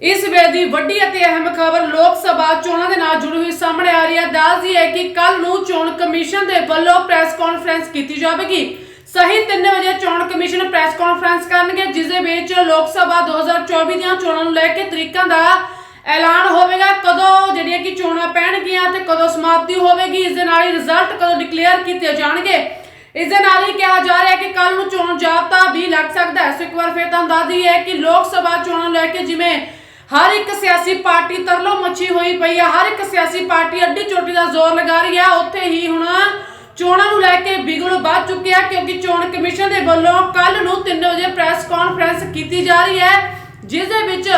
ਇਸ ਵੇਲੇ ਦੀ ਵੱਡੀ ਅਤੇ ਅਹਿਮ ਖਬਰ ਲੋਕ ਸਭਾ ਚੋਣਾਂ ਦੇ ਨਾਲ ਜੁੜੀ ਹੋਈ ਸਾਹਮਣੇ ਆ ਰਹੀ ਹੈ। ਦੱਸਦੀ ਹੈ ਕਿ ਕੱਲ ਨੂੰ ਚੋਣ ਕਮਿਸ਼ਨ ਦੇ ਵੱਲੋਂ ਪ੍ਰੈਸ ਕਾਨਫਰੰਸ ਕੀਤੀ ਜਾਵੇਗੀ। ਸਹੀ 3 ਵਜੇ ਚੋਣ ਕਮਿਸ਼ਨ ਪ੍ਰੈਸ ਕਾਨਫਰੰਸ ਕਰਨਗੇ, ਜਿਸ ਦੇ ਵਿੱਚ ਲੋਕ ਸਭਾ 2024 ਦੀਆਂ ਚੋਣਾਂ ਨੂੰ ਲੈ ਕੇ ਤਰੀਕਾਂ ਦਾ ਐਲਾਨ ਹੋਵੇਗਾ। ਕਦੋਂ ਜਿਹੜੀਆਂ ਕਿ ਚੋਣਾਂ ਪੈਣਗੀਆਂ ਤੇ ਕਦੋਂ ਸਮਾਪਤੀ ਹੋਵੇਗੀ, ਇਸ ਦੇ ਨਾਲ ਹੀ ਰਿਜ਼ਲਟ ਕਦੋਂ ਡਿਕਲੇਅਰ ਕੀਤੇ ਜਾਣਗੇ? ਇਸ ਦੇ ਨਾਲ ਹੀ ਕਿਹਾ ਜਾ ਰਿਹਾ ਹੈ ਕਿ ਕੱਲ ਨੂੰ ਚੋਣ ਜਾਬਤਾ ਵੀ ਲੱਗ ਸਕਦਾ ਹੈ। ਸੋ ਇੱਕ ਵਾਰ ਫਿਰ ਤੁਹਾਨੂੰ ਦੱਸ ਦਈਏ ਕਿ ਲੋਕ ਸਭਾ ਚੋਣਾਂ ਨੂੰ ਲੈ ਕੇ ਜਿਵੇਂ ਹਰ ਇੱਕ ਸਿਆਸੀ ਪਾਰਟੀ ਤਰਲੋ ਮੱਛੀ ਹੋਈ ਪਈ ਹੈ ਹਰ ਇੱਕ ਸਿਆਸੀ ਪਾਰਟੀ ਅੱਡੀ ਚੋਟੀ ਦਾ ਜ਼ੋਰ ਲਗਾ ਰਹੀ ਹੈ ਉੱਥੇ ਹੀ ਹੁਣ ਚੋਣਾਂ ਨੂੰ ਲੈ ਕੇ ਬਿਗਲ ਵੱਧ ਚੁੱਕਿਆ ਕਿਉਂਕਿ ਚੋਣ ਕਮਿਸ਼ਨ ਦੇ ਵੱਲੋਂ ਕੱਲ ਨੂੰ 3 ਵਜੇ ਪ੍ਰੈਸ ਕਾਨਫਰੰਸ ਕੀਤੀ ਜਾ ਰਹੀ ਹੈ, ਜਿਸ ਦੇ ਵਿੱਚ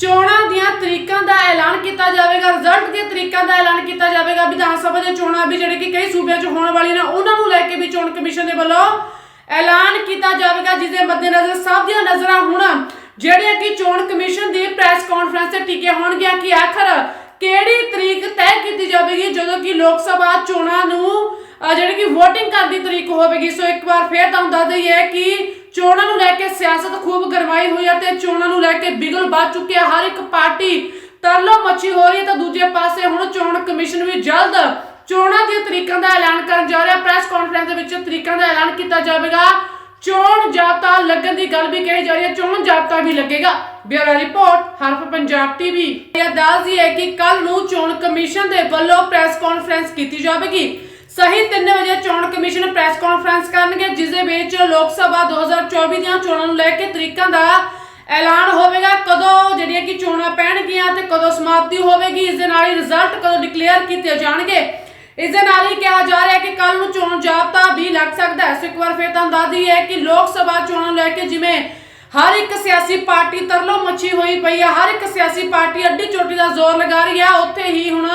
ਚੋਣਾਂ ਦੀਆਂ ਤਰੀਕਾਂ ਦਾ ਐਲਾਨ ਕੀਤਾ ਜਾਵੇਗਾ ਰਿਜ਼ਲਟ ਦੀਆਂ ਤਰੀਕਾਂ ਦਾ ਐਲਾਨ ਕੀਤਾ ਜਾਵੇਗਾ। ਵਿਧਾਨ ਸਭਾ ਦੀਆਂ ਚੋਣਾਂ ਵੀ ਜਿਹੜੇ ਕਿ ਕਈ ਸੂਬਿਆਂ 'ਚ ਹੋਣ ਵਾਲੀਆਂ ਨੇ, ਉਹਨਾਂ ਨੂੰ ਲੈ ਕੇ ਵੀ ਚੋਣ ਕਮਿਸ਼ਨ ਦੇ ਵੱਲੋਂ ਐਲਾਨ ਕੀਤਾ ਜਾਵੇਗਾ, ਜਿਸ ਦੇ ਮੱਦੇਨਜ਼ਰ ਸਭ ਦੀਆਂ ਨਜ਼ਰਾਂ ਹੁਣ ਜਿਹੜੀਆਂ ਕਿ ਚੋਣ ਕਮਿਸ਼ਨ ਦੀ ਪ੍ਰੈਸ ਕਾਨਫਰੰਸ ਤੇ ਟਿਕੇ ਹੋਣਗੀਆਂ ਕਿ ਆਖਰ ਕਿਹੜੀ ਤਰੀਕ ਤੈਅ ਕੀਤੀ ਜਾਵੇਗੀ ਜਦੋਂ ਕਿ ਲੋਕ ਸਭਾ ਚੋਣਾਂ ਨੂੰ ਜਿਹੜੀ ਕਿ VOTING ਕਰਨ ਦੀ ਤਰੀਕ ਹੋਵੇਗੀ। ਸੋ ਇੱਕ ਵਾਰ ਫੇਰ ਤੁਹਾਨੂੰ ਦੱਸ ਦਈਏ ਕਿ ਚੋਣਾਂ ਨੂੰ ਲੈ ਕੇ ਸਿਆਸਤ ਖੂਬ ਗਰਮਾਈ ਹੋਈ ਹੈ ਤੇ ਚੋਣਾਂ ਨੂੰ ਲੈ ਕੇ ਬਿਗਲ ਵੱਧ ਚੁੱਕਿਆ ਹਰ ਇੱਕ ਪਾਰਟੀ ਤਰਲੋ ਮੱਛੀ ਹੋ ਰਹੀ ਹੈ ਤਾਂ ਦੂਜੇ ਪਾਸੇ ਹੁਣ ਚੋਣ ਕਮਿਸ਼ਨ ਵੀ ਜਲਦ ਚੋਣਾਂ ਦੀਆਂ ਤਰੀਕਾਂ ਦਾ ਐਲਾਨ ਕਰਨ ਜਾ ਰਿਹਾ। ਪ੍ਰੈਸ ਕਾਨਫਰੰਸ ਦੇ ਵਿੱਚ ਤਰੀਕਾਂ ਦਾ ਐਲਾਨ ਕੀਤਾ ਜਾਵੇਗਾ। ਚੋਣ ਜਾਬਤਾ ਲੱਗਣ ਦੀ ਗੱਲ ਵੀ ਕਹੀ ਜਾ ਰਹੀ ਹੈ, ਚੋਣ ਜਾਬਤਾ ਵੀ ਲੱਗੇਗਾ। Bureau report, Harf Punjab TV ਇਹ ਦੱਸਦੀ ਹੈ ਕਿ ਕੱਲ ਨੂੰ ਚੋਣ ਕਮਿਸ਼ਨ ਦੇ ਵੱਲੋਂ ਪ੍ਰੈਸ ਕਾਨਫਰੰਸ ਕੀਤੀ ਜਾਵੇਗੀ। ਸਹੀ 3 ਵਜੇ ਚੋਣ ਕਮਿਸ਼ਨ ਪ੍ਰੈਸ ਕਾਨਫਰੰਸ ਕਰਨਗੇ ਜਿਸ ਦੇ ਵਿੱਚ ਲੋਕ ਸਭਾ 2024 ਦੀਆਂ ਚੋਣਾਂ ਨੂੰ ਲੈ ਕੇ ਤਰੀਕਾਂ ਦਾ ਐਲਾਨ ਹੋਵੇਗਾ। ਕਦੋਂ ਜਿਹੜੀਆਂ ਕਿ ਚੋਣਾਂ ਪੈਣਗੀਆਂ ਤੇ ਕਦੋਂ ਸਮਾਪਤੀ ਹੋਵੇਗੀ, ਇਸ ਦੇ ਨਾਲ ਹੀ ਰਿਜ਼ਲਟ ਕਦੋਂ ਡਿਕਲੇਅਰ ਕੀਤੇ ਜਾਣਗੇ? ਇਸ ਦੇ ਨਾਲ ਹੀ ਕਿਹਾ ਜਾ ਰਿਹਾ ਹੈ ਕਿ ਕੱਲ ਨੂੰ ਚੋਣ ਜਾਬਤਾ ਵੀ ਲੱਗ ਸਕਦਾ ਹੈ। ਸੋ ਇੱਕ ਵਾਰ ਫਿਰ ਤੁਹਾਨੂੰ ਦੱਸ ਦਈਏ ਕਿ ਲੋਕ ਸਭਾ ਚੋਣਾਂ ਲੈ ਕੇ ਜਿਵੇਂ ਹਰ ਇੱਕ ਸਿਆਸੀ ਪਾਰਟੀ ਤਰਲੋ ਮੱਛੀ ਹੋਈ ਪਈ ਹੈ ਹਰ ਇੱਕ ਸਿਆਸੀ ਪਾਰਟੀ ਅੱਡੀ ਚੋਟੀ ਦਾ ਜ਼ੋਰ ਲਗਾ ਰਹੀ ਹੈ ਉੱਥੇ ਹੀ ਹੁਣ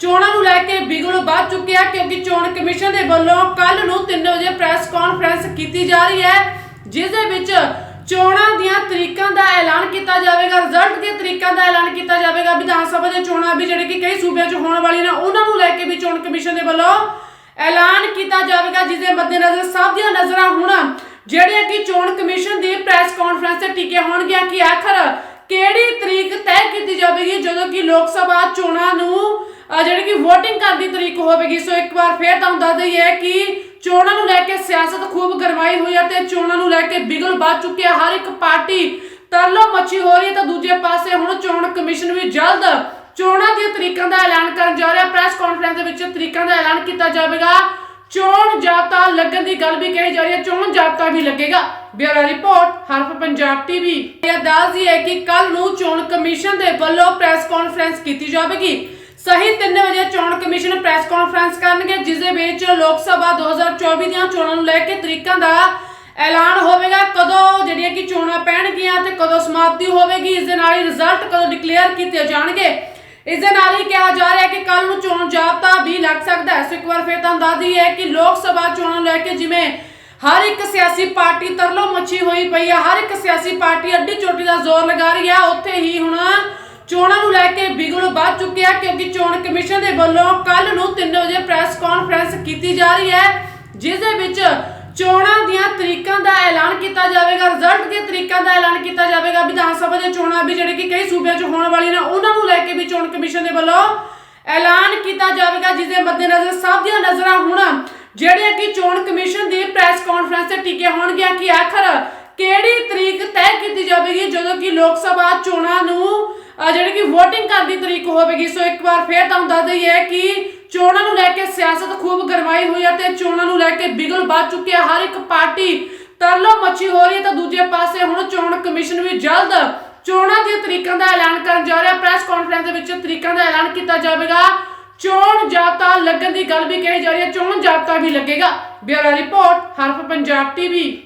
ਚੋਣਾਂ ਨੂੰ ਲੈ ਕੇ ਬਿਗਲ ਵੱਧ ਚੁੱਕਿਆ ਕਿਉਂਕਿ ਚੋਣ ਕਮਿਸ਼ਨ ਦੇ ਵੱਲੋਂ ਕੱਲ ਨੂੰ 3 ਵਜੇ ਪ੍ਰੈਸ ਕਾਨਫਰੰਸ ਕੀਤੀ ਜਾ ਰਹੀ ਹੈ, ਜਿਸ ਦੇ ਵਿੱਚ ਚੋਣਾਂ ਦੀਆਂ ਤਰੀਕਾਂ ਦਾ ਐਲਾਨ ਕੀਤਾ ਜਾਵੇਗਾ ਰਿਜ਼ਲਟ ਦੀਆਂ ਤਰੀਕਾਂ ਦਾ ਐਲਾਨ ਕੀਤਾ ਜਾਵੇਗਾ, ਵਿਧਾਨ ਸਭਾ ਦੀਆਂ ਚੋਣਾਂ ਵੀ ਜਿਹੜੇ ਕਿ ਕਈ ਸੂਬਿਆਂ 'ਚ ਹੋਣ ਵਾਲੀਆਂ ਨੇ, ਉਹਨਾਂ ਨੂੰ ਲੈ ਕੇ ਵੀ ਚੋਣ ਕਮਿਸ਼ਨ ਦੇ ਵੱਲੋਂ ਐਲਾਨ ਕੀਤਾ ਜਾਵੇਗਾ, ਜਿਸ ਦੇ ਮੱਦੇਨਜ਼ਰ ਸਭ ਦੀਆਂ ਨਜ਼ਰਾਂ ਹੁਣ ਜਿਹੜੀਆਂ ਕਿ ਚੋਣ ਕਮਿਸ਼ਨ ਦੀ ਪ੍ਰੈਸ ਕਾਨਫਰੰਸ ਤੇ ਟਿਕੇ ਹੋਣਗੀਆਂ ਕਿ ਆਖਰ ਕਿਹੜੀ ਤਰੀਕ ਤੈਅ ਕੀਤੀ ਜਾਵੇਗੀ, ਜਦੋਂ ਕਿ ਲੋਕ ਸਭਾ ਚੋਣਾਂ ਨੂੰ ਜਿਹੜੀ ਕਿ VOTING ਕਰਨ ਦੀ ਤਰੀਕ ਹੋਵੇਗੀ। ਸੋ ਇੱਕ ਵਾਰ ਫੇਰ ਤੁਹਾਨੂੰ ਦੱਸ ਦਈਏ ਕਿ ਚੋਣਾਂ ਨੂੰ ਲੈ ਕੇ ਸਿਆਸਤ ਖੂਬ ਗਰਮਾਈ ਹੋਈ ਹੈ ਤੇ ਚੋਣਾਂ ਨੂੰ ਲੈ ਕੇ ਬਿਗਲ ਵੱਧ ਚੁੱਕਿਆ ਹਰ ਇੱਕ ਪਾਰਟੀ ਤਰਲੋ ਮੱਛੀ ਹੋ ਰਹੀ ਹੈ ਤਾਂ ਦੂਜੇ ਪਾਸੇ ਹੁਣ ਚੋਣ ਕਮਿਸ਼ਨ ਵੀ ਜਲਦ ਚੋਣਾਂ ਦੀਆਂ ਤਰੀਕਾਂ ਦਾ ਐਲਾਨ ਕਰਨ ਜਾ ਰਿਹਾ। ਪ੍ਰੈਸ ਕਾਨਫਰੰਸ ਦੇ ਵਿੱਚ ਤਰੀਕਾਂ ਦਾ ਐਲਾਨ ਕੀਤਾ ਜਾਵੇਗਾ। ਚੋਣ ਜਾਬਤਾ ਲੱਗਣ ਦੀ ਗੱਲ ਵੀ ਕਹੀ ਜਾ ਰਹੀ ਹੈ। ਚੋਣ ਜਾਬਤਾ ਵੀ ਲੱਗੇਗਾ। Bureau report, Harf Punjab TV. ਇਹ ਦੱਸਦੀ ਹੈ ਕਿ ਕੱਲ ਨੂੰ ਚੋਣ ਕਮਿਸ਼ਨ ਦੇ ਵੱਲੋਂ ਪ੍ਰੈਸ ਕਾਨਫਰੰਸ ਕੀਤੀ ਜਾਵੇਗੀ। ਸਹੀ 3 ਵਜੇ ਚੋਣ ਕਮਿਸ਼ਨ ਪ੍ਰੈਸ ਕਾਨਫਰੰਸ ਕਰਨਗੇ, ਜਿਸ ਦੇ ਵਿੱਚ ਲੋਕ ਸਭਾ 2024 ਦੀਆਂ ਚੋਣਾਂ ਨੂੰ ਲੈ ਕੇ ਤਰੀਕਾਂ ਦਾ ਐਲਾਨ ਹੋਵੇਗਾ। ਕਦੋਂ ਜਿਹੜੀਆਂ ਕਿ ਚੋਣਾਂ ਪੈਣਗੀਆਂ ਤੇ ਕਦੋਂ ਸਮਾਪਤੀ ਹੋਵੇਗੀ, ਇਸ ਦੇ ਨਾਲ ਹੀ ਰਿਜ਼ਲਟ ਕਦੋਂ ਡਿਕਲੇਅਰ ਕੀਤੇ ਜਾਣਗੇ? ਇਸ ਦੇ ਨਾਲ ਹੀ ਕਿਹਾ ਜਾ ਰਿਹਾ ਹੈ ਕਿ ਕੱਲ ਨੂੰ ਚੋਣ ਜਾਬਤਾ ਵੀ ਲੱਗ ਸਕਦਾ ਹੈ। ਸੋ ਇੱਕ ਵਾਰ ਫਿਰ ਤੁਹਾਨੂੰ ਦੱਸਦੀ ਹੈ ਕਿ ਲੋਕ ਸਭਾ ਚੋਣਾਂ ਨੂੰ ਲੈ ਕੇ ਜਿਵੇਂ ਹਰ ਇੱਕ ਸਿਆਸੀ ਪਾਰਟੀ ਤਰਲੋ ਮੱਛੀ ਹੋਈ ਪਈ ਹੈ, ਹਰ ਇੱਕ ਸਿਆਸੀ ਪਾਰਟੀ ਅੱਡੀ ਚੋਟੀ ਦਾ ਜ਼ੋਰ ਲਗਾ ਰਹੀ ਹੈ। ਉੱਥੇ ਹੀ ਹੁਣ ਚੋਣਾਂ ਨੂੰ ਲੈ ਕੇ ਬਿਗਲ ਵੱਧ ਚੁੱਕਿਆ ਕਿਉਂਕਿ ਚੋਣ ਕਮਿਸ਼ਨ ਦੇ ਵੱਲੋਂ ਕੱਲ ਨੂੰ 3 ਵਜੇ ਪ੍ਰੈਸ ਕਾਨਫਰੰਸ ਕੀਤੀ ਜਾ ਰਹੀ ਹੈ, ਜਿਸ ਦੇ ਵਿੱਚ ਚੋਣਾਂ ਦੀਆਂ ਤਰੀਕਾਂ ਦਾ ਐਲਾਨ ਕੀਤਾ ਜਾਵੇਗਾ ਰਿਜ਼ਲਟ ਦੀਆਂ ਤਰੀਕਾਂ ਦਾ ਐਲਾਨ ਕੀਤਾ ਜਾਵੇਗਾ। ਵਿਧਾਨ ਸਭਾ ਦੀਆਂ ਚੋਣਾਂ ਵੀ ਜਿਹੜੇ ਕਿ ਕਈ ਸੂਬਿਆਂ 'ਚ ਹੋਣ ਵਾਲੀਆਂ ਨੇ, ਉਹਨਾਂ ਨੂੰ ਲੈ ਕੇ ਵੀ ਚੋਣ ਕਮਿਸ਼ਨ ਦੇ ਵੱਲੋਂ ਐਲਾਨ ਕੀਤਾ ਜਾਵੇਗਾ, ਜਿਸ ਦੇ ਮੱਦੇਨਜ਼ਰ ਸਭ ਦੀਆਂ ਨਜ਼ਰਾਂ ਹੁਣ ਜਿਹੜੀਆਂ ਕਿ ਚੋਣ ਕਮਿਸ਼ਨ ਦੀ ਪ੍ਰੈਸ ਕਾਨਫਰੰਸ ਤੇ ਟਿਕੇ ਹੋਣਗੀਆਂ ਕਿ ਆਖਰ ਕਿਹੜੀ ਤਰੀਕ ਤੈਅ ਕੀਤੀ ਜਾਵੇਗੀ ਜਦੋਂ ਕਿ ਲੋਕ ਸਭਾ ਚੋਣਾਂ ਨੂੰ ਜਿਹੜੀ ਕਿ VOTING ਕਰਨ ਦੀ ਤਰੀਕ ਹੋਵੇਗੀ, ਸੋ ਇੱਕ ਵਾਰ ਫੇਰ ਤੁਹਾਨੂੰ ਦੱਸ ਦਈਏ ਕਿ ਚੋਣਾਂ ਨੂੰ ਲੈ ਕੇ ਸਿਆਸਤ ਖੂਬ ਗਰਮਾਈ ਹੋਈ ਹੈ ਤੇ ਚੋਣਾਂ ਨੂੰ ਲੈ ਕੇ ਬਿਗਲ ਵੱਧ ਚੁੱਕਿਆ ਹਰ ਇੱਕ ਪਾਰਟੀ ਤਰਲੋ ਮੱਛੀ ਹੋ ਰਹੀ ਹੈ ਤਾਂ ਦੂਜੇ ਪਾਸੇ ਹੁਣ ਚੋਣ ਕਮਿਸ਼ਨ ਵੀ ਜਲਦ ਚੋਣਾਂ ਦੇ ਤਰੀਕਾਂ ਦਾ ਐਲਾਨ ਕਰਨ ਜਾ ਰਿਹਾ। ਪ੍ਰੈਸ ਕਾਨਫਰੰਸ ਦੇ ਵਿੱਚ ਤਰੀਕਾਂ ਦਾ ਐਲਾਨ ਕੀਤਾ ਜਾਵੇਗਾ। ਚੋਣ ਜਾਬਤਾ ਲੱਗਣ ਦੀ ਗੱਲ ਵੀ ਕਹੀ ਜਾ ਰਹੀ ਹੈ ਚੋਣ ਜਾਬਤਾ ਵੀ ਲੱਗੇਗਾ। Bureau report, Harf Punjab TV.